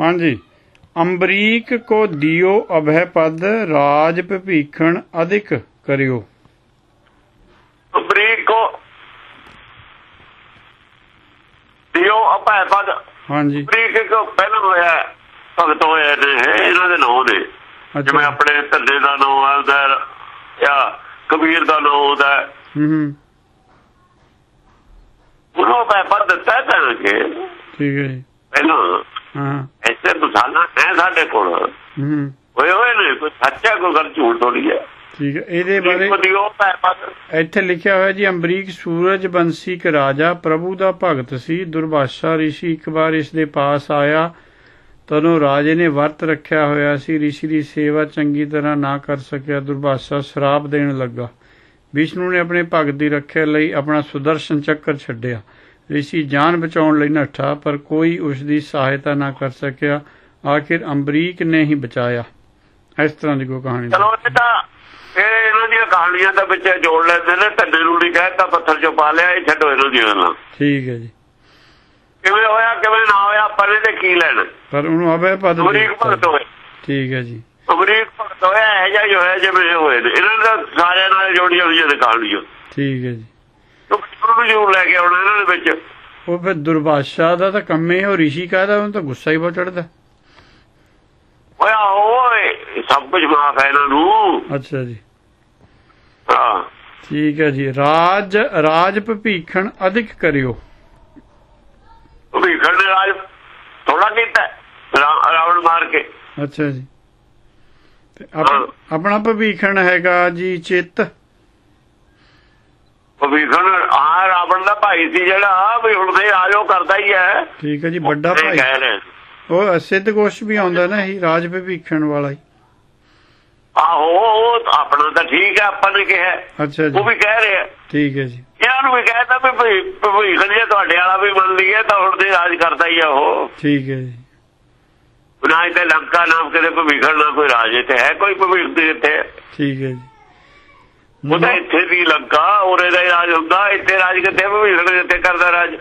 ਹਾਂਜੀ। ਅੰਬਰੀਕ ਕੋ ਦਿਓ ਅਭੈ ਪਦ ਰਾਜ ਭੀਖਣ ਅਧਿਕ ਕਰਿਓ। ਅੰਬਰੀਕ ਕੋ ਦਿਓ ਅਪੈ ਪਦ। ਹਾਂਜੀ। ਅੰਬਰੀਕ ਕੋ ਪਹਿਲਾਂ ਹੋਇਆ ਭਗਤ ਹੋਏ ਨੇ ਇਹ ਇਹਨਾਂ ਦੇ ਨਾਮ ਨੇ। ਜਿਵੇਂ ਆਪਣੇ ਧੰਦੇ ਦਾ ਨਾਮ ਆਉਂਦਾ ਜਾਂ ਕਬੀਰ ਦਾ ਨਾਮ ਆਉਂਦਾ ਹੂੰ। ਹੂੰ ਉਹਨੂੰ ਪੈ ਪਦ ਦਿੱਤਾ ਤਾਂ ਕਿ ਠੀਕ ਹੈ ਜੀ। ਪਹਿਲਾਂ। ਹਾਂ। ਐਸੇ ਮਿਸਾਲਾਂ ਹੈ ਸਾਡੇ ਕੋਲ। ਹੂੰ। ਹੋਏ ਹੋਏ ਨੇ ਕੋਈ ਸੱਚਾ ਕੋਈ ਗੱਲ ਝੂਠ ਥੋੜੀ ਹੈ। ਠੀਕ ਹੈ ਇਹਦੇ ਬਾਰੇ ਇੱਥੇ ਲਿਖਿਆ ਹੋਇਆ ਜੀ ਅੰਬਰੀਕ ਸੂਰਜ ਬੰਸੀ ਕ ਰਾਜਾ ਪ੍ਰਭੂ ਦਾ ਭਗਤ ਸੀ ਦੁਰਭਾਸ਼ਾ ਰਿਸ਼ੀ ਇੱਕ ਵਾਰ ਇਸ ਦੇ ਪਾਸ ਆਇਆ। ਤਦੋਂ ਰਾਜੇ ਨੇ ਵਰਤ ਰੱਖਿਆ ਹੋਇਆ ਸੀ ਰਿਸ਼ੀ ਦੀ ਸੇਵਾ ਚੰਗੀ ਤਰ੍ਹਾਂ ਨਾ ਕਰ ਸਕਿਆ ਦੁਰਭਾਸ਼ਾ ਸ਼ਰਾਪ ਦੇਣ ਲੱਗਾ। ਵਿਸ਼ਨੂੰ ਨੇ ਆਪਣੇ ਭਗਤ ਦੀ ਰੱਖਿਆ ਲਈ ਆਪਣਾ ਸੁਦਰਸ਼ਨ ਚੱਕਰ ਛੱਡਿਆ। ਰਿਸ਼ੀ ਜਾਨ ਬਚਾਉਣ ਲਈ ਨੱਠਾ ਪਰ ਕੋਈ ਉਸ ਦੀ ਸਹਾਇਤਾ ਨਾ ਕਰ ਸਕਿਆ। ਆਖਿਰ ਅੰਬਰੀਕ ਨੇ ਹੀ ਬਚਾਇਆ। ਇਸ ਤਰ੍ਹਾਂ ਦੀ ਕੋਈ ਕਹਾਣੀ ਚਲੋ ਇਹ ਤਾਂ ਇਹ ਇਹਨਾਂ ਦੀਆਂ ਕਹਾਣੀਆਂ ਦਾ ਵਿੱਚ ਜੋੜ ਲੈਂਦੇ ਨੇ। ਧੰਨੇ ਨੂੰ ਨਹੀਂ ਕਹਿਤਾ ਪੱਥਰ ਚੋਂ ਪਾ ਲਿਆ ਇਹ ਛੱਡੋ ਇਹਨਾਂ ਦੀਆਂ ਗੱਲਾਂ। ਠੀਕ ਹੈ ਜੀ। ਕਿਵੇਂ ਹੋਇਆ ਕਿਵੇਂ ਨਾ ਹੋਇਆ ਪਰ ਇਹਦੇ ਕੀ ਲੈਣਾ? ਪਰ ਉਹਨੂੰ ਅਭੈ ਪਦ ਅਮਰੀਕ। ਭਗਤ ਹੋਏ। ਠੀਕ ਹੈ ਜੀ। ਅਮਰੀਕ ਭਗਤ ਹੋਇਆ ਇਹ ਜਿਹਾ ਹੀ ਹੋਇਆ ਜਿਵੇਂ ਹੋਏ ਨੇ। ਇਹਨਾਂ ਦਾ ਸਾਰਿਆਂ ਨਾਲ ਜੋੜੀਆਂ ਹੋਈਆਂ ਨੇ ਕਹਾਣੀਆਂ। ਠੀਕ ਹੈ ਜੀ। ਉਹ ਨੂੰ ਜ਼ਰੂਰ ਲੈ ਕੇ ਆਉਣਾ ਇਹਨਾਂ ਦੇ ਵਿੱਚ। ਉਹ ਫਿਰ ਦੁਰਭਾਸ਼ਾ ਦਾ ਤਾਂ ਕੰਮੇ ਹੈ ਰਿਸ਼ੀ ਕਹਦਾ ਉਹਨੂੰ ਤਾਂ ਗੁੱਸਾ ਹੀ ਬਹੁਤ ਚੜਦਾ ਹੋਇਆ ਓਏ ਸਭ ਕੁਝ ਮਾਫ ਹੈ ਇਹਨਾਂ ਨੂੰ। ਅੱਛਾ ਜੀ। ਹਾਂ। ਠੀਕ ਹੈ ਜੀ। ਰਾਜ ਰਾਜ ਭੀਖਣ ਅਧਿਕ ਕਰਿਓ। ਵੀ ਖੰਡੇ ਰਾਜ ਥੋੜਾ ਕੀਤਾ ਰਾਵਣ ਮਾਰ ਕੇ। ਅੱਛਾ ਜੀ। ਆਪਣਾ ਭੀਖਣ ਹੈਗਾ ਜੀ ਚਿੱਤ। ਉਹ ਵੀ ਖੰਡ ਆ ਰਾਵਣ ਦਾ ਭਾਈ ਸੀ ਜਿਹੜਾ ਵੀ ਹੁਣ ਤੇ ਆਜੋ ਕਰਦਾ ਹੀ ਹੈ। ਠੀਕ ਹੈ ਜੀ ਵੱਡਾ ਇਹ ਭਾਈ। ਉਹ ਸਿੱਧ ਗੋਸ਼ ਵੀ ਆਉਂਦਾ ਨਾ ਇਹ ਰਾਜ ਭੀਖਣ ਵਾਲਾ ਹੀ। ਆਹੋ ਉਹ ਆਪਣਾ ਤਾਂ ਠੀਕ ਹੈ ਆਪਾਂ ਨੇ ਕਿਹਾ। ਅੱਛਾ ਜੀ। ਉਹ ਵੀ ਕਹਿ ਰਿਹਾ ਠੀਕ ਹੈ ਜੀ। ਇਹਨਾਂ ਨੂੰ ਵੀ ਕਹਿਤਾ ਵੀ ਭਈ- ਭਵਿੱਖ ਜੇ ਤੁਹਾਡੇ ਵਾਲਾ ਵੀ ਮੰਨ ਲਈਏ ਤਾਂ ਹੁਣ ਤੇ ਰਾਜ ਕਰਦਾ ਹੀ ਆ ਉਹ। ਠੀਕ ਹੈ ਜੀ। ਨਾ ਤੇ ਲੰਕਾ ਨਾਮ ਕਿਤੇ ਭਵਿੱਖ ਨਾ ਕੋਈ ਰਾਜ ਇੱਥੇ ਹੈ ਕੋਈ ਭਵਿੱਖ ਦੇ ਇੱਥੇ। ਠੀਕ ਹੈ ਜੀ। ਉਹਦਾ ਇੱਥੇ ਦੀ ਲੰਕਾ ਉਰੇ ਦਾ ਹੀ ਰਾਜ ਹੁੰਦਾ। ਇੱਥੇ ਰਾਜ ਕਿੱਥੇ? ਭਵਿੱਖ ਦੇ ਇੱਥੇ ਕਰਦਾ ਰਾਜ।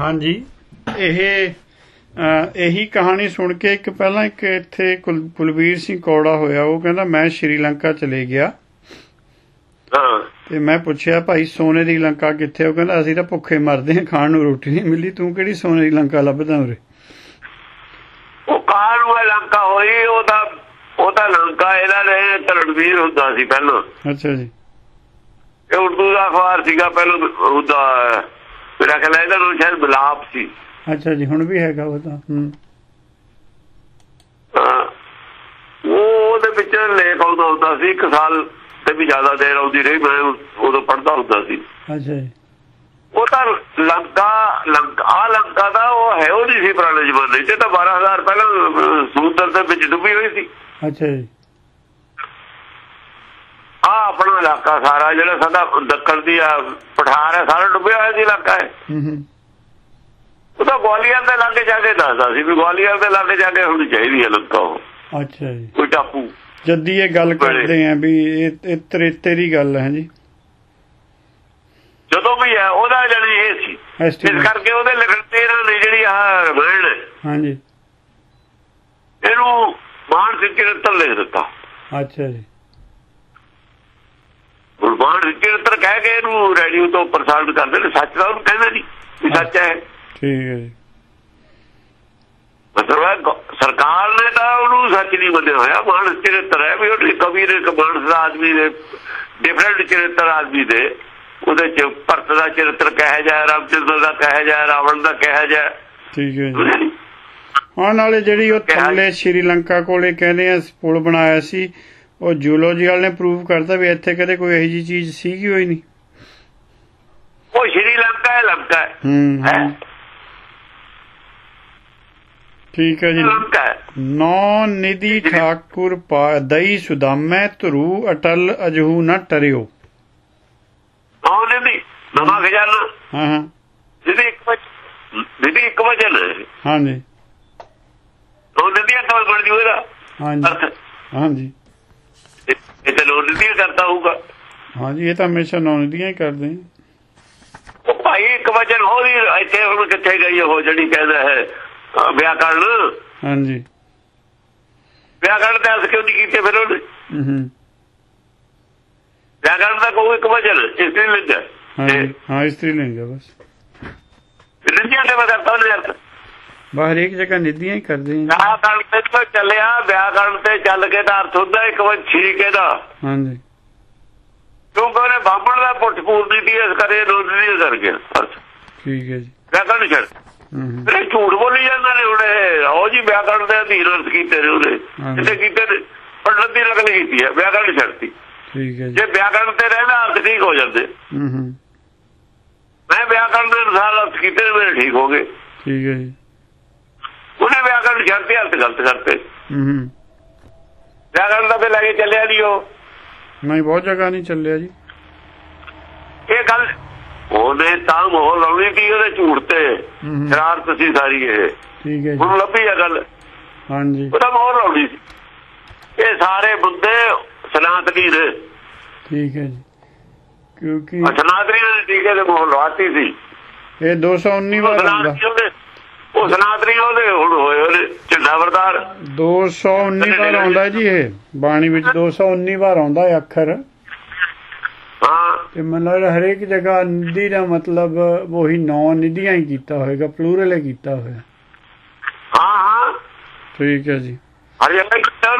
ਹਾਂਜੀ। ਇਹ ਇਹੀ ਕਹਾਣੀ ਸੁਣ ਕੇ ਇੱਕ ਪਹਿਲਾਂ ਇੱਕ ਇੱਥੇ ਕੁਲ- ਕੁਲਵੀਰ ਸਿੰਘ ਕੌੜਾ ਹੋਇਆ। ਉਹ ਕਹਿੰਦਾ ਮੈਂ ਸ਼੍ਰੀਲੰਕਾ ਚਲੇ ਗਿਆ। ਤੇ ਮੈਂ ਪੁੱਛਿਆ ਭਾਈ ਸੋਨੇ ਦੀ ਲੰਕਾ ਕਿੱਥੇ? ਉਹ ਕਹਿੰਦਾ ਅਸੀਂ ਤਾਂ ਭੁੱਖੇ ਮਰਦੇ ਹਾਂ ਖਾਣ ਨੂੰ ਰੋਟੀ ਨਹੀਂ ਮਿਲੀ। ਤੂੰ ਕਿਹੜੀ ਸੋਨੇ ਦੀ ਲੰਕਾ ਲੱਭਦਾ ਉਰੇ? ਉਹ ਕਾਰ ਨੂੰ ਇਹ ਲੰਕਾ ਹੋਈ ਉਹ ਤਾਂ ਉਹ ਤਾਂ ਲੰਕਾ ਇਹਨਾਂ ਨੇ ਧਰਣਵੀਰ ਹੁੰਦਾ ਸੀ ਪਹਿਲਾਂ। ਅੱਛਾ ਜੀ। ਇਹ ਉਰਦੂ ਦਾ ਅਖਬਾਰ ਸੀਗਾ ਪਹਿਲਾਂ ਉਹਦਾ ਮੇਰਾ ਖਿਆਲ ਹੈ ਇਹਦਾ ਨਾਮ ਸ਼ਾਇਦ ਬਲਾਪ ਸੀ। ਅੱਛਾ ਜੀ ਹੁਣ ਵੀ ਹੈਗਾ ਉਹ ਤਾਂ। ਉਹ ਉਹਦੇ ਵਿੱਚ ਲੇਖ ਆਉਂਦਾ ਹੁੰਦਾ ਸੀ ਇੱਕ ਸਾਲ ਤੇ ਵੀ ਜ਼ਿਆਦਾ ਦੇਰ ਆਉਂਦੀ ਰਹੀ ਮੈਂ ਉਦੋਂ ਪੜ੍ਹਦਾ ਹੁੰਦਾ ਸੀ। ਅੱਛਾ ਜੀ। ਉਹ ਤਾਂ ਲੰਕਾ ਲੰਕਾ ਲੰਕਾ ਦਾ ਉਹ ਹੈ ਉਹ ਨਹੀਂ ਸੀ ਪੁਰਾਣੇ ਜ਼ਮਾਨੇ 'ਚ ਤਾਂ 12000 ਪਹਿਲਾਂ ਸਮੁੰਦਰ ਦੇ ਵਿੱਚ ਡੁੱਬੀ ਹੋਈ ਸੀ। ਅੱਛਾ ਜੀ। ਆ ਆਪਣਾ ਇਲਾਕਾ ਸਾਰਾ ਜਿਹੜਾ ਸਾਡਾ ਦੱਖਣ ਦੀ ਆ ਪਠਾਰ ਹੈ ਸਾਰਾ ਡੁੱਬਿਆ ਹੋਇਆ ਸੀ ਇਲਾਕਾ ਹੈ ਉਹ ਤਾਂ ਗਵਾਲੀਅਰ ਦੇ ਲਾਗੇ ਜਾ ਕੇ ਦੱਸਦਾ ਸੀ ਵੀ ਗਵਾਲੀਅਰ ਦੇ ਲਾਗੇ ਜਾ ਕੇ ਹੋਣੀ ਚਾਹੀਦੀ ਹੈ ਲੰਕਾ ਉਹ। ਅੱਛਾ ਜੀ। ਕੋਈ ਟਾਪੂ। ਜੱਦੀ ਇਹ ਗੱਲ ਕਰਦੇ ਆਂ ਵੀ ਇਹ ਦੀ ਗੱਲ ਹੈ ਜੀ। ਜਦੋਂ ਵੀ ਹੈ ਉਹਦਾ ਜਣੀ ਇਹ ਸੀ। ਇਸ ਕਰਕੇ ਉਹਦੇ ਲਿਖਣ ਤੇ ਇਹਨਾਂ ਨੇ ਜਿਹੜੀ ਆ ਰਮਾਇਣ ਹਾਂਜੀ। ਇਹਨੂੰ ਮਾਨਸਿਕ ਚਰਿੱਤਰ ਲਿਖ ਦਿੱਤਾ। ਅੱਛਾ ਜੀ। ਮਾਨਸਿਕ ਚਰਿੱਤਰ ਕਹਿ ਕੇ ਇਹਨੂੰ ਰੇਡੀਓ ਤੋਂ ਪ੍ਰਸਾਰਿਤ ਕਰਦੇ ਨੇ ਸੱਚ ਦਾ ਉਹਨੂੰ ਕਹਿੰਦੇ ਨਹੀਂ ਵੀ ਸੱਚ ਹੈ ਠੀਕ ਹੈ ਜੀ। ਮਤਲਬ ਸਰਕਾਰ ਨੇ ਤਾਂ ਉਹਨੂੰ ਸੱਚ ਨਹੀਂ ਮੰਨਿਆ ਹੋਇਆ। ਮਾਨਸ ਚਰਿੱਤਰ ਹੈ ਵੀ ਉਹ ਕਵੀ ਨੇ ਮਾਨਸ ਦਾ ਆਦਮੀ ਦੇ ਡਿਫਰੈਂਟ ਚਰਿੱਤਰ ਆਦਮੀ ਦੇ। ਉਹਦੇ ਚ ਭਰਤ ਦਾ ਚਰਿੱਤਰ ਕਹਿਆ ਜਾਏ ਰਾਮਚੰਦਰ ਦਾ ਕਹਿਆ ਜਾਏ ਰਾਵਣ ਦਾ ਕਹਿਆ ਜਾਏ ਠੀਕ ਹੈ ਜੀ। ਹਾਂ ਨਾਲੇ ਜਿਹੜੀ ਉਹ ਕਿਹਾ- ਥੱਲੇ ਸ਼੍ਰੀਲੰਕਾ ਕੋਲੇ ਕਹਿੰਦੇ ਆ ਪੁਲ ਬਣਾਇਆ ਸੀ ਉਹ ਜੂਲੋਜੀ ਵਾਲੇ ਨੇ ਪ੍ਰੂਵ ਕਰਤਾ ਵੀ ਇੱਥੇ ਕਦੇ ਕੋਈ ਇਹੋ ਜੀ ਚੀਜ਼ ਸੀਗੀ ਹੋਈ ਨਹੀਂ। ਉਹ ਸ਼੍ਰੀਲੰਕਾ ਹੈ ਲੰਕਾ ਹੈ। ਠੀਕ ਹੈ ਜੀ। ਨੌ ਨਿਧੀ ਠਾਕੁਰ ਪਾ ਦਈ ਸੁਦਾਮੈ ਧਰੂ ਅਟਲ ਅਜਹੂ ਨ ਟਰਿਓ। ਨਵਾਂ ਖਜ਼ਾਨਾ। ਹਾਂ ਹਾਂ। ਜਿਹਦੀ ਇੱਕ ਵਚ ਜਿਹਦੀ ਇੱਕ ਵਜਨ ਹੈ ਹਾਂਜੀ। ਉਹ ਨਦੀਆਂ ਕਵਲ ਬਣ ਜੂ ਇਹਦਾ ਹਾਂਜੀ। ਹਾਂਜੀ। ਇਹ- ਤੇ ਲੋੜ ਨਦੀਆਂ ਕਰਦਾ ਹੋਊਗਾ। ਹਾਂਜੀ ਇਹ ਤਾਂ ਹਮੇਸ਼ਾ ਨੌ ਨਿਧੀਆਂ ਹੀ ਕਰਦੇ ਆ ਭਾਈ ਇੱਕ ਵਚਨ ਹੋਰੀ ਇੱਥੇ ਹੁਣ ਕਿੱਥੇ ਗਈ ਉਹ ਜਿਹੜੀ ਕਹਿੰਦਾ ਹੈ ਅਹ ਵਿਆਕਰਣ ਹਾਂਜੀ। ਵਿਆਕਰਣ ਤੇ ਅਸ ਕਿਉਂ ਨਹੀਂ ਕੀਤੇ ਫਿਰ ਉਹਨੇ? ਹੂੰ ਹੂੰ। ਵਿਆਕਰਣ ਦਾ ਕੋਈ ਇੱਕ ਵਚਨ ਇਸ ਲਈ ਲਿਖਿਆ ਹਾਂਜੀ ਹਾਂ ਇਸਤਰੀ ਲਿੰਗ ਹੈ ਬਸ। ਰਿੰਜਿਆ ਤੇ ਅਰਥ ਬਾਹਰ ਇੱਕ ਜਗ੍ਹਾ ਨਿਧੀਆਂ ਹੀ ਕਰਦੇ ਆ। ਵਿਆਕਰਣ ਤੇ ਤਾਂ ਚੱਲਿਆ ਵਿਆਕਰਣ ਤੇ ਚੱਲ ਕੇ ਤਾਂ ਅਰਥ ਹੁੰਦਾ ਇੱਕ ਵਾਰ ਠੀਕ ਇਹਦਾ। ਹਾਂਜੀ। ਕਿਉਂਕਿ ਉਹਨੇ ਬਾਹਮਣ ਦਾ ਪੁੱਠ ਪੂਰਨੀ ਦੀ ਇਸ ਕਰੇ ਰੋਜ਼ੀ ਕਰ ਗਿਆ ਠੀਕ ਹੈ ਜੀ। ਵਿਆਕਰਣ ਛੱਡ। ਹੂੰ ਹੂੰ। ਇਹ ਝੂਠ ਬੋਲੀ ਜਾਂਦੇ ਨੇ ਉਹਨੇ ਉਹ ਜੀ ਵਿਆਕਰਣ ਦੇ ਅਧੀਨ ਅਰਥ ਕੀਤੇ ਨੇ ਉਹਨੇ ਹਾਂਜੀ। ਕਿਤੇ ਕੀਤੇ ਨੇ ਪੰਡਤ ਦੀ ਨਕਲ ਕੀਤੀ ਹੈ ਵਿਆਕਰਣ ਛੱਡਤੀ। ਠੀਕ ਹੈ ਜੀ। ਜੇ ਵਿਆਕਰਣ ਤੇ ਰਹਿੰਦਾ ਅਰਥ ਠੀਕ ਹੋ ਜਾਂਦੇ। ਹੂੰ ਹੂੰ। ਮੈਂ ਵਿਆਕਰਣ ਦੇ ਅਨੁਸਾਰ ਅਰਥ ਕੀਤੇ ਨੇ ਮੇਰੇ ਠੀਕ ਹੋ ਗਏ। ਠੀਕ ਹੈ ਜੀ। ਉਹਨੇ ਵਿਆਕਰਣ ਛੱਡਤੇ ਅਰਥ ਗਲਤ ਕਰਤੇ। ਹੂੰ ਹੂੰ। ਵਿਆਕਰਣ ਦਾ ਤੇ ਲੈ ਕੇ ਚੱਲਿਆ ਨਹੀਂ ਉਹ। ਨਹੀਂ ਬਹੁਤ ਜਗ੍ਹਾ ਨਹੀਂ ਚੱਲਿਆ ਜੀ। ਇਹ ਗੱਲ ਉਹਨੇ ਤਾਂ ਮੋਹ ਲਾਉਣੀ ਸੀ ਉਹਦੇ ਝੂਠ ਤੇ। ਸ਼ਰਾਰਤ ਸੀ ਸਾਰੀ ਇਹ। ਠੀਕ ਹੈ ਜੀ। ਹੁਣ ਲੱਭੀ ਆ ਗੱਲ। ਹਾਂਜੀ। ਉਹਦਾ ਮੋਹ ਲਾਉਣੀ ਸੀ। ਇਹ ਸਾਰੇ ਬੰਦੇ ਸਨਾਤਨੀ ਨੇ ਠੀਕ ਹੈ ਜੀ। ਕਿਉਂਕਿ ਸਨਾਤਨੀ ਨੇ ਟੀਕੇ ਦੇ ਮੋਹ ਲਵਾਤੀ ਸੀ। ਇਹ 219 ਉਹ ਵਾਰ ਆਉਂਦਾ ਉਹ ਸਨਾਤਨੀ ਉਹਦੇ ਹੁਣ ਹੋਏ ਉਹਦੇ ਝੰਡਾ ਵਰਦਾਰ 219 ਵਾਰ ਆਉਂਦਾ ਜੀ ਇਹ। ਬਾਣੀ ਵਿੱਚ 219 ਵਾਰ ਆਉਂਦਾ ਹੈ ਅੱਖਰ। ਤੇ ਮਤਲਬ ਹਰੇਕ ਜਗ੍ਹਾ ਨਿਧੀ ਦਾ ਮਤਲਬ ਉਹੀ ਨੌ ਨਿਧੀਆਂ ਹੀ ਕੀਤਾ ਹੋਏਗਾ ਪਲੂਰਲ ਹੀ ਕੀਤਾ ਹੋਇਆ। ਹਾਂ ਹਾਂ। ਠੀਕ ਹੈ ਜੀ। ਹਰ ਜਗ੍ਹਾ ਹੀ ਕੀਤਾ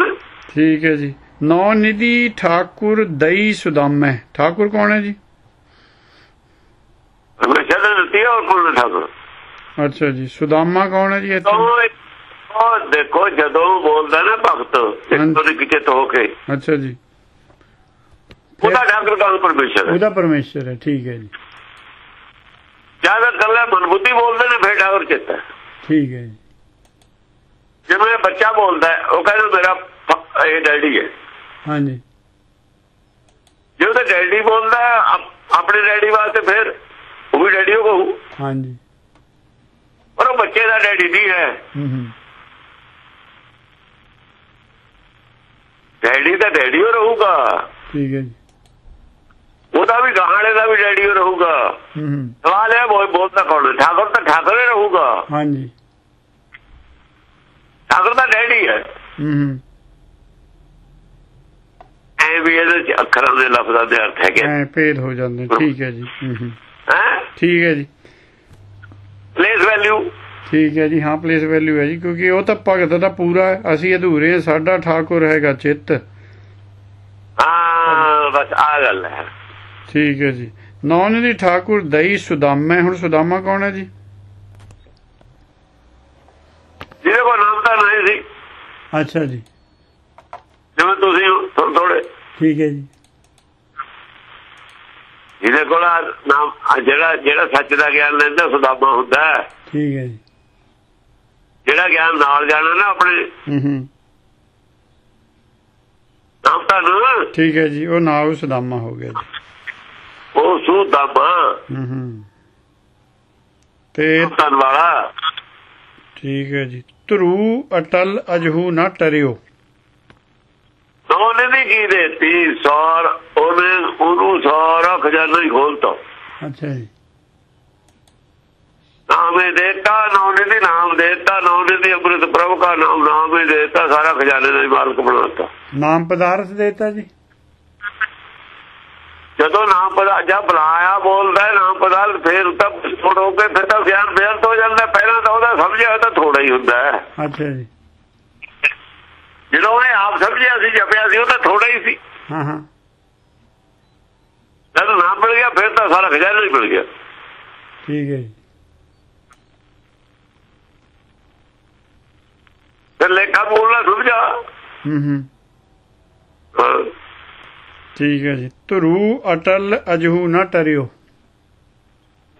ਠੀਕ ਹੈ ਜੀ। ਨੌ ਨਿਧੀ ਠਾਕੁਰ ਦਈ ਸੁਦਾਮੈ। ਠਾਕੁਰ ਕੌਣ ਹੈ ਜੀ? ਹਮੇਸ਼ਾ ਦੇ ਦਿੱਤੀ ਔਰ ਕੋਲ ਠਾਕੁਰ। ਅੱਛਾ ਜੀ ਸੁਦਾਮਾ ਕੌਣ ਹੈ ਜੀ ਇੱਥੇ? ਉਹ ਦੇਖੋ ਜਦੋਂ ਬੋਲਦਾ ਨਾ ਭਗਤ ਇੱਕ ਤੋਂ ਕਿਤੇ ਹੋ ਕੇ। ਅੱਛਾ ਜੀ। ਉਹਦਾ ਠਾਕੁਰ ਦਾ ਪਰਮੇਸ਼ਰ ਹੈ। ਉਹਦਾ ਪਰਮੇਸ਼ਰ ਹੈ ਠੀਕ ਹੈ ਜੀ। ਜਦ ਕੱਲਾ ਮਨਬੁੱਧੀ ਬੋਲਦੇ ਨੇ ਫੇਰ ਠਾਕੁਰ ਚਿੱਤ ਠੀਕ ਹੈ ਜੀ। ਜਿਵੇਂ ਬੱਚਾ ਬੋਲਦਾ ਉਹ ਕਹਿੰਦਾ ਮੇਰਾ ਇਹ ਡੈਡੀ ਹੈ। ਹਾਂਜੀ। ਜੇ ਉਹਦਾ ਡੈਡੀ ਬੋਲਦਾ ਹੈ, ਆਪ- ਆਪਣੇ ਡੈਡੀ ਵਾਸਤੇ ਫਿਰ ਉਹ ਵੀ ਡੈਡੀ ਉਹ ਕਹੂ। ਹਾਂਜੀ। ਪਰ ਉਹ ਬੱਚੇ ਦਾ ਡੈਡੀ ਨਹੀਂ ਹੈ। ਹੂੰ ਹੂੰ। ਡੈਡੀ ਤਾਂ ਡੈਡੀ ਉਹ ਰਹੂਗਾ। ਠੀਕ ਹੈ ਜੀ। ਉਹਦਾ ਵੀ ਗਾਹਣੇ ਦਾ ਵੀ ਡੈਡੀ ਉਹ ਰਹੂਗਾ। ਹੂੰ ਹੂੰ। ਸਵਾਲ ਹੈ ਬੋਲ ਬੋਲਦਾ ਕੌਣ ਹੈ? ਠਾਕੁਰ ਤਾਂ ਠਾਕੁਰ ਹੀ ਰਹੂਗਾ। ਹਾਂਜੀ। ਠਾਕੁਰ ਦਾ ਡੈਡੀ ਹੈ। ਹੂੰ ਹੂੰ। ਐ ਵੀ ਇਹਦੇ ਚ ਅੱਖਰਾਂ ਦੇ ਲਫ਼ਜ਼ਾਂ ਦੇ ਅਰਥ ਹੈਗੇ ਐ ਭੇਦ ਹੋ ਜਾਂਦੇ ਠੀਕ ਹੈ ਜੀ ਹੂੰ ਠੀਕ ਹੈ ਜੀ। ਪਲੇਸ ਵੈਲਿਊ ਠੀਕ ਹੈ ਜੀ ਹਾਂ ਪਲੇਸ ਵੈਲਿਊ ਹੈ ਜੀ ਕਿਉਂਕਿ ਉਹ ਤਾਂ ਭਗਤ ਦਾ ਪੂਰਾ ਅਸੀਂ ਅਧੂਰੇ ਸਾਡਾ ਠਾਕੁਰ ਹੈਗਾ ਚਿੱਤ। ਹਾਂ ਬਸ ਆ ਗੱਲ ਹੈ। ਠੀਕ ਹੈ ਜੀ। ਨੌਨ ਦੀ ਠਾਕੁਰ ਦਈ ਸੁਦਾਮਾ। ਹੁਣ ਸੁਦਾਮਾ ਕੌਣ ਹੈ ਜੀ? ਜਿਹਦੇ ਕੋਲ ਨਾਮ ਤਾਂ ਨਹੀਂ ਸੀ। ਅੱਛਾ ਜੀ। ਤੁਸੀਂ ਥੋੜੇ ਥੋੜੇ ਠੀਕ ਹੈ ਜੀ। ਜਿਹਦੇ ਕੋਲ ਨਾਮ ਜਿਹੜਾ ਜਿਹੜਾ ਸੱਚ ਦਾ ਗਿਆਨ ਲੈਂਦਾ ਸੁਦਾਮਾ ਹੁੰਦਾ। ਠੀਕ ਹੈ ਜੀ। ਜਿਹੜਾ ਗਿਆਨ ਨਾਲ ਜਾਣਾ ਨਾ ਆਪਣੇ। ਹੂੰ ਹੂੰ। ਨਾਮ ਤਾਂ ਨਾ। ਠੀਕ ਹੈ ਜੀ ਉਹ ਨਾਮ ਸੁਦਾਮਾ ਹੋ ਗਿਆ ਜੀ। ਉਹ ਸੁਦਾਮਾ। ਹੂੰ ਹੂੰ। ਤੇ ਧਨ ਵਾਲਾ। ਠੀਕ ਹੈ ਜੀ। ਧਰੂ ਅਟਲ ਅਜਹੂ ਨਾ ਟਰਿਓ। ਕੀ ਦੇਤੀ ਸਾਰ ਉਹਨੇ ਉਹਨੂੰ ਸਾਰਾ ਖਜ਼ਾਨਾ ਹੀ ਖੋਲਤਾ। ਅੱਛਾ ਜੀ। ਨਾਮੇ ਦੇਤਾ ਨਾਮੇ ਦੇ ਨਾਮ ਦੇਤਾ ਨਾਮੇ ਦੇ ਅੰਮ੍ਰਿਤ ਪ੍ਰਭ ਦਾ ਨਾਮ ਨਾਮੇ ਦੇਤਾ ਸਾਰਾ ਖਜ਼ਾਨੇ ਦਾ ਮਾਲਕ ਬਣਾਤਾ। ਨਾਮ ਪਦਾਰਥ ਦੇਤਾ ਜੀ? ਜਦੋਂ ਨਾਮ ਪਦਾ ਜਦ ਬੁਲਾਇਆ ਬੋਲਦਾ ਹੈ ਨਾਮ ਪਦਾਰਥ ਫੇਰ ਤਾਂ ਛੋੜੋ ਕੇ ਫਿਰ ਤਾਂ ਗਿਆਨ ਬੇਅੰਤ ਹੋ ਜਾਂਦਾ ਪਹਿਲਾਂ ਤਾਂ ਉਹਦਾ ਸਮਝਿਆ ਤਾਂ ਥੋੜਾ ਹੀ ਹੁੰਦਾ ਹੈ। ਅੱਛਾ ਜੀ। ਸਮਝਿਆ ਸੀ ਜਪਿਆ ਸੀ ਉਹ ਤਾਂ ਥੋੜਾ ਹੀ ਸੀ। ਹਾਂ ਹਾਂ ਜਦੋਂ ਨਾਮ ਮਿਲ ਗਿਆ ਫਿਰ ਤਾਂ ਸਾਰਾ ਖਜ਼ਾਨਾ ਹੀ ਮਿਲ ਗਿਆ। ਠੀਕ ਹੈ ਜੀ। ਫਿਰ ਲੇਖਾ ਬੋਲਣਾ ਸਮਝਾ ਹੂੰ ਹੂੰ ਹਾਂ। ਠੀਕ ਹੈ ਜੀ। ਧਰੂ ਅਟਲ ਅਜਹੂ ਨਾ ਟਰਿਓ।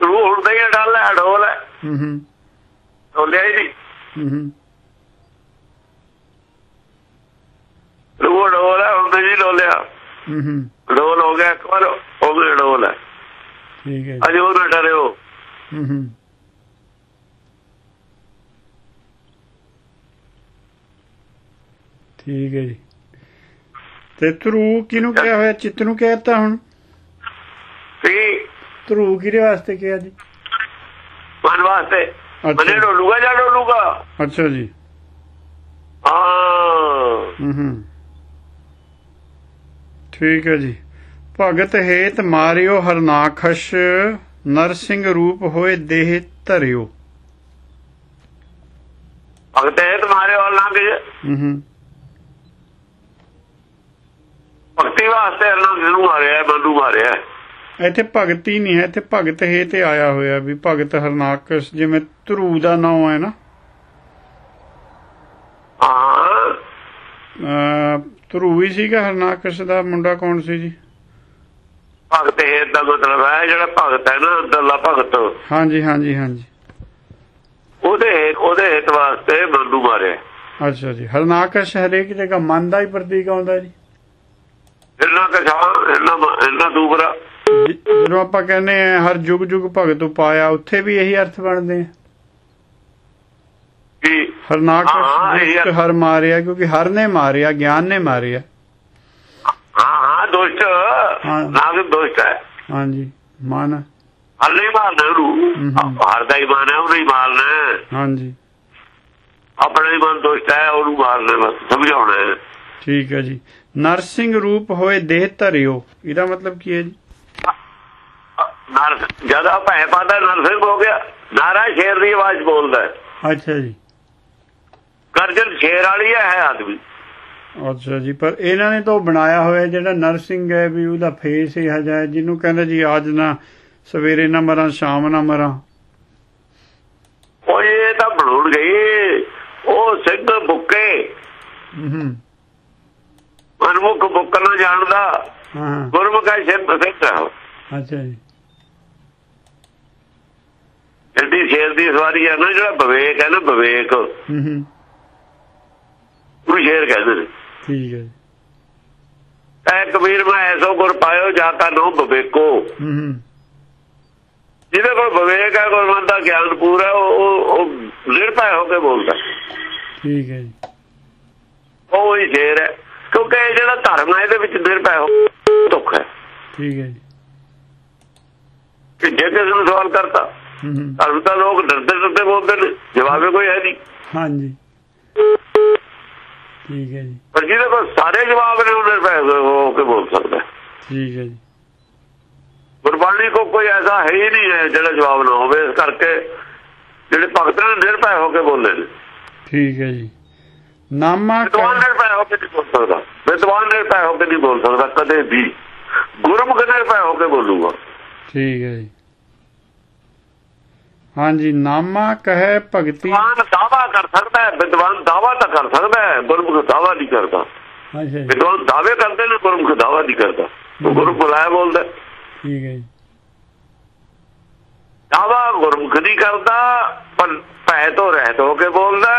ਰੂਹ ਹੁਣ ਤਾਂ ਡੱਲ ਹੈ ਢੋਲ ਹੈ। ਹੂੰ ਹੂੰ ਢੋਲਿਆ ਹੀ ਨਹੀਂ। ਹੂੰ ਹੂੰ ਰੂਹ ਢੋਲ ਹੈ ਹੁਣ ਤਾਂ ਜੀ ਢੋਲਿਆ ਹੂੰ ਗਿਆ ਇੱਕ ਵਾਰ ਉਹ ਵੀ ਢੋਲ ਹੈ ਠੀਕ ਹੈ ਜੀ। ਅਜੇ ਉਹ ਨਾ ਡਰਿਓ ਹੂੰ ਹੂੰ ਠੀਕ ਹੈ ਜੀ। ਤੇ ਧਰੂ ਕਿਹਨੂੰ ਕਿਹਾ ਹੋਇਆ? ਚਿੱਤ ਨੂੰ ਕਹਿਤਾ ਹੁਣ? ਸੀ ਧਰੂ ਕਿਹਦੇ ਵਾਸਤੇ ਕਿਹਾ ਜੀ? ਮਨ ਵਾਸਤੇ। ਮਨੇ ਡੋਲੂਗਾ ਜਾਂ ਡੋਲੂਗਾ? ਅੱਛਾ ਜੀ। ਹਾਂ। ਹੂੰ ਹੂੰ ਠੀਕ ਹੈ ਜੀ। ਭਗਤ ਹੇਤ ਮਾਰਿਓ ਹਰਨਾਖਸ਼ ਨਰਸਿੰਘ ਰੂਪ ਹੋਏ ਦੇਹ ਧਰਿਓ। ਭਗਤ ਹੈ ਤੁਹਾਰੇ ਹੋਰ ਨਾ ਕਿ ਹੂੰ ਹੂੰ। ਭਗਤੀ ਵਾਸਤੇ ਅਰਨਾਂ ਨੂੰ ਮਾਰਿਆ ਬੰਦੂ ਮਾਰਿਆ ਇੱਥੇ ਭਗਤੀ ਨਹੀਂ ਹੈ ਇੱਥੇ ਭਗਤ ਹੈ ਤੇ ਆਇਆ ਹੋਇਆ ਵੀ ਭਗਤ ਹਰਨਾਕਸ਼ ਜਿਵੇਂ ਧਰੂ ਦਾ ਨਾਮ ਹੈ ਨਾ। ਹਾਂ ਅਹ ਧਰੂ ਹੀ ਸੀਗਾ ਹਰਨਾਕਸ਼ ਦਾ ਮੁੰਡਾ ਕੌਣ ਸੀ ਜੀ? ਭਗਤ ਹੈ ਦਾ ਮਤਲਬ ਹੈ ਜਿਹੜਾ ਭਗਤ ਹੈ ਨਾ ਅੰਦਰਲਾ ਭਗਤ। ਹਾਂਜੀ ਹਾਂਜੀ ਹਾਂਜੀ। ਉਹਦੇ ਉਹਦੇ ਹਿੱਤ ਵਾਸਤੇ ਬੰਦੂ ਮਾਰਿਆ ਅੱਛਾ ਜੀ ਹਰਨਾਕਸ਼ ਹਰੇਕ ਜਗ੍ਹਾ ਮਨ ਦਾ ਹੀ ਪ੍ਰਤੀਕ ਆਉਂਦਾ ਜੀ। ਇਹਨਾਂ ਕਛਾ ਇਹਨਾਂ ਇਹਨਾਂ ਦੂਬਰਾ। ਜ- ਜਦੋਂ ਆਪਾਂ ਕਹਿੰਦੇ ਆ ਹਰ ਯੁਗ ਯੁਗ ਭਗਤ ਉਪਾਇਆ ਉੱਥੇ ਵੀ ਇਹੀ ਅਰਥ ਬਣਦੇ ਆ। ਹਾਂ, ਹਰਨਾਕਸ਼ ਦੁਸ਼ਟ। ਹਰ ਮਾਰਿਆ ਕਿਉਂਕਿ ਹਰ ਨੇ ਮਾਰਿਆ ਗਿਆਨ ਨੇ ਮਾਰਿਆ। ਹਾਂ ਹਾਂ ਦੋਸਤ ਹਾਂ। ਨਾਮ ਦੋਸਤ ਹੈ। ਹਾਂਜੀ ਮਨ ਹਰ ਨਹੀਂ ਮਾਰਨਾ। ਉਹਨੂੰ। ਹਰ ਦਾ ਹੀ ਮਨ ਹੈ ਉਹ ਨਹੀਂ ਮਾਰਨਾ ਹਾਂਜੀ। ਆਪਣਾ ਹੀ ਮਨ ਦੋਸਤ ਹੈ ਉਹਨੂੰ ਮਾਰਨਾ ਬਸ ਸਮਝਾਉਣਾ ਹੈ। ਠੀਕ ਹੈ ਜੀ। ਨਰਸਿੰਘ ਰੂਪ ਹੋਏ ਦੇਹ ਧਰਿਓ। ਇਹਦਾ ਮਤਲਬ ਕੀ ਹੈ ਜੀ? ਨਰ ਜ਼ਿਆਦਾ ਭੈ ਪਾਦਾ ਨਰਸਿੰਘ ਹੋ ਗਿਆ ਨਾਰਾ ਸ਼ੇਰ ਦੀ ਆਵਾਜ਼ ਬੋਲਦਾ ਹੈ। ਅੱਛਾ ਜੀ। ਗਰਜਨ ਸ਼ੇਰ ਵਾਲੀ ਹੈ ਆਦਮੀ। ਅੱਛਾ ਜੀ ਪਰ ਇਹਨਾਂ ਨੇ ਤਾਂ ਬਣਾਇਆ ਹੋਇਆ ਜਿਹੜਾ ਨਰਸਿੰਘ ਹੈ ਵੀ ਉਹਦਾ ਫੇਸ ਹੀ ਹਜਾ ਜਿਹਨੂੰ ਕਹਿੰਦਾ ਜੀ ਅੱਜ ਨਾ ਸਵੇਰੇ ਨਾ ਮਰਾਂ ਸ਼ਾਮ ਨਾ ਮਰਾਂ। ਉਹ ਇਹ ਤਾਂ ਬਣਾਉਣ ਗਈ ਉਹ ਸਿੰਘ ਬੁੱਕੇ। ਹੂੰ। ਮਨਮੁਖ ਬੁੱਕ ਨਾ ਜਾਣਦਾ ਹਾਂ। ਗੁਰਮੁਖ ਸਿੰਘ ਹੈ ਅੱਛਾ ਜੀ। ਐਡੀ ਸ਼ੇਰ ਦੀ ਸਵਾਰੀ ਹੈ ਨਾ ਜਿਹੜਾ ਵਿਵੇਕ ਹੈ ਨਾ ਵਿਵੇਕ। ਹੂੰ ਹੂੰ। ਉਹ ਸ਼ੇਰ ਕਹਿੰਦੇ ਨੇ। ਠੀਕ ਹੈ ਐ ਕਬੀਰ ਮੈਂ ਐਸੋ ਗੁਰ ਪਾਇਓ ਜਾ ਕਾ ਨੋ ਹੂੰ ਜਿਹਦੇ ਕੋਲ ਵਿਵੇਕ ਹੈ ਗੁਰਮਨ ਦਾ ਗਿਆਨ ਪੂਰਾ ਉਹ ਉਹ- ਨਿਰਭੈ ਹੋ ਕੇ ਬੋਲਦਾ। ਠੀਕ ਹੈ ਜੀ। ਉਹ ਹੀ ਸ਼ੇਰ ਹੈ। ਕਿਉਂਕਿ ਇਹ ਜਿਹੜਾ ਧਰਮ ਹੈ ਇਹਦੇ ਵਿੱਚ ਨਿਰਭੈ ਹੋ ਦੁੱਖ ਹੈ। ਠੀਕ ਹੈ ਜੀ। ਕਿ ਜੇ ਕਿਸੇ ਨੂੰ ਸਵਾਲ ਕਰਤਾ ਹੂੰ ਹੂੰ। ਧਰਮ ਤਾਂ ਲੋਕ ਡਰਦੇ ਡਰਦੇ ਬੋਲਦੇ ਨੇ ਜਵਾਬੇ ਕੋਈ ਹੈ ਨਹੀਂ। ਹਾਂਜੀ। ਠੀਕ ਹੈ ਜੀ। ਪਰ ਜਿਹਦੇ ਕੋਲ ਸਾਰੇ ਜਵਾਬ ਨੇ ਉਹ ਨਿਰਭੈ ਹੋ ਕੇ ਬੋਲ ਸਕਦਾ। ਠੀਕ ਹੈ ਜੀ। ਗੁਰਬਾਣੀ ਕੋ ਕੋਈ ਐਸਾ ਹੈ ਹੀ ਨਹੀਂ ਹੈ ਜਿਹੜਾ ਜਵਾਬ ਨਾ ਹੋਵੇ ਇਸ ਕਰਕੇ ਜਿਹੜੇ ਭਗਤ ਨੇ ਨਿਰਭੈ ਹੋ ਕੇ ਬੋਲੇ ਨੇ। ਠੀਕ ਹੈ ਜੀ। ਨਾਮਾ ਵਿਦਵਾਨ ਨਿਰਭੈ ਹੋ ਕੇ ਨਹੀਂ ਬੋਲ ਸਕਦਾ। ਵਿਦਵਾਨ ਨਿਰਭੈ ਹੋ ਕੇ ਨਹੀਂ ਬੋਲ ਸਕਦਾ ਕਦੇ ਵੀ। ਗੁਰਮੁਖ ਨਿਰਭੈ ਹੋ ਕੇ ਬੋਲੂਗਾ। ਠੀਕ ਹੈ ਜੀ। ਹਾਂਜੀ ਨਾਮਾ ਕਹੇ ਭਗਤੀ ਵਿਦਵਾਨ ਦਾਵਾ ਕਰ ਸਕਦਾ ਹੈ ਵਿਦਵਾਨ ਦਾਵਾ ਤਾਂ ਕਰ ਸਕਦਾ ਹੈ ਗੁਰਮੁਖ ਦਾਵਾ ਨਹੀਂ ਕਰਦਾ। ਅੱਛਾ ਜੀ ਵਿਦਵਾਨ ਦਾਅਵੇ ਕਰਦੇ ਨੇ ਗੁਰਮੁਖ ਦਾਵਾ ਨਹੀਂ ਕਰਦਾ। ਉਹ ਗੁਰੂ ਬੁਲਾਇਆ ਬੋਲਦਾ ਠੀਕ ਹੈ ਦਾਵਾ ਗੁਰਮੁਖ ਨਹੀਂ ਕਰਦਾ ਪਰ ਭੈ ਤੋਂ ਰਹਿਤ ਹੋ ਕੇ ਬੋਲਦਾ।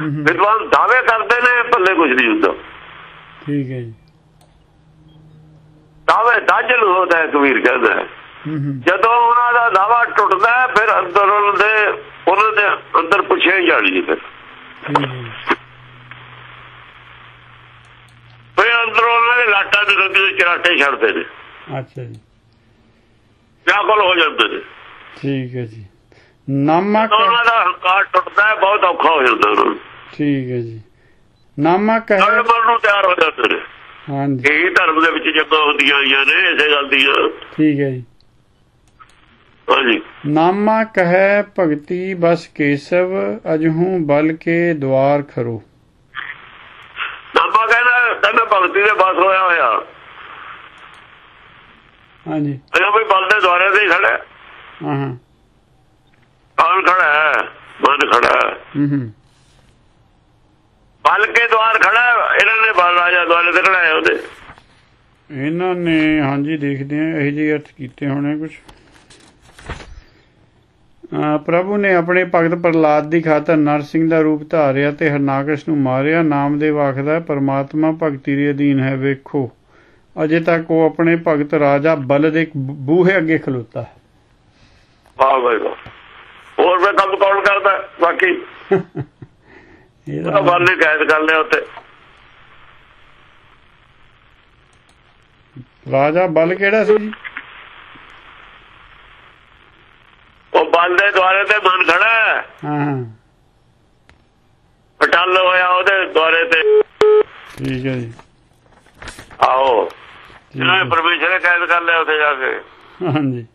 ਵਿਦਵਾਨ ਦਾਅਵੇ ਕਰਦੇ ਨੇ ਭੱਲੇ ਕੁਝ ਨਹੀਂ ਹੁੰਦਾ। ਠੀਕ ਹੈ ਜੀ। ਦਾਅਵੇ ਦਾਜਲ ਹੁੰਦਾ ਕਬੀਰ ਕਹਿੰਦਾ ਜਦੋਂ ਉਹਨਾਂ ਦਾ ਦਾਵਾ ਟੁੱਟਦਾ ਫਿਰ ਅੰਦਰ ਦੇ ਉਹਨਾਂ ਦੇ ਅੰਦਰ ਪੁੱਛੇ ਜਾਣੀ ਜੀ ਫਿਰ। ਅੰਦਰ ਉਹਨਾਂ ਦੇ ਲਾਟਾਂ ਦੇ ਰੰਗ ਚਰਾਟੇ ਛੱਡਦੇ ਨੇ। ਅੱਛਾ ਜੀ। ਵਿਆਕੁਲ ਹੋ ਜਾਂਦੇ ਨੇ। ਠੀਕ ਹੈ ਜੀ। ਨਾਮਾ ਤਾਂ ਕਹਿ- ਉਹਨਾਂ ਦਾ ਹੰਕਾਰ ਟੁੱਟਦਾ ਹੈ ਬਹੁਤ ਔਖਾ ਹੋ ਜਾਂਦਾ ਉਹਨਾਂ ਨੂੰ। ਠੀਕ ਹੈ ਜੀ। ਨਾਮਾ ਕਹੇ ਮਨ ਨੂੰ ਤਿਆਰ ਹੋ ਜਾਂਦੇ ਨੇ। ਹਾਂਜੀ। ਇਹੀ ਧਰਮ ਦੇ ਵਿੱਚ ਜੱਗਾਂ ਹੁੰਦੀਆਂ ਆਈਆਂ ਨੇ ਇਸੇ ਗੱਲ ਦੀਆਂ। ਠੀਕ ਹੈ ਜੀ। ਹਾਂਜੀ। ਨਾਮਾ ਕਹੈ ਭਗਤੀ ਬਸ ਕੇਸਵ ਅਜਹੂ ਬਲ ਕੇ ਦਵਾਰ ਖਰੋ। ਨਾਮਾ ਕਹਿੰਦਾ ਕਹਿੰਦਾ ਭਗਤੀ ਦੇ ਬਸ ਹੋਇਆ ਹੋਇਆ। ਹਾਂਜੀ। ਅਜਾ ਕੋਈ ਬਲ ਦੇ ਦੁਆਰੇ ਤੇ ਖੜਾ ਹੈ। ਹਾਂ। ਕੌਣ ਖੜਾ ਹੈ? ਮਨ ਖੜਾ ਹੈ। ਹੂੰ ਬਲ ਕੇ ਦੁਆਰ ਖੜਾ। ਇਹਨਾਂ ਨੇ ਬਲ ਰਾਜਾ ਦੁਆਰੇ ਤੇ ਖੜਾ ਹੈ ਉਹਦੇ। ਇਹਨਾਂ ਨੇ ਹਾਂਜੀ ਦੇਖਦੇ ਆ ਇਹ ਜਿਹੇ ਅਰਥ ਕੀਤੇ ਹੋਣੇ ਕੁਝ ਪ੍ਰਭੂ ਨੇ ਆਪਣੇ ਭਗਤ ਪ੍ਰਲਾਦ ਦੀ ਖਾਤਰ ਨਰਸਿੰਘ ਦਾ ਰੂਪ ਧਾਰਿਆ ਤੇ ਹਰਨਾਕਸ਼ ਨੂੰ ਮਾਰਿਆ। ਨਾਮਦੇਵ ਆਖਦਾ ਪਰਮਾਤਮਾ ਭਗਤੀ ਦੇ ਅਧੀਨ ਹੈ ਵੇਖੋ। ਅਜੇ ਤੱਕ ਉਹ ਆਪਣੇ ਭਗਤ ਰਾਜਾ ਬਲ ਦੇ ਬੂਹੇ ਅੱਗੇ ਖਲੋਤਾ ਹੈ। ਵਾਹ ਭਾਈ ਵਾਹ। ਹੋਰ ਮੈਂ ਕੰਮ ਕੌਣ ਕਰਦਾ? ਬਾਕੀ ਇਹਦਾ ਉਹਦਾ ਬਲ ਨੇ ਕੈਦ ਕਰ ਲਿਆ ਉੱਤੇ ਰਾਜਾ ਬਲ ਕਿਹੜਾ ਸੀ ਜੀ? ਉਹ ਬਲ ਦੇ ਦੁਆਰੇ ਤੇ ਮਨ ਖੜਾ ਹੈ। ਹਾਂ ਪਟਲ ਹੋਇਆ ਉਹਦੇ ਦੁਆਰੇ ਤੇ। ਠੀਕ ਹੈ ਜੀ। ਆਓ। ਜਿਹੜਾ ਪਰਮੇਸ਼ਰ ਨੇ ਕੈਦ ਕਰ ਲਿਆ ਉੱਥੇ ਜਾ ਕੇ। ਹਾਂਜੀ।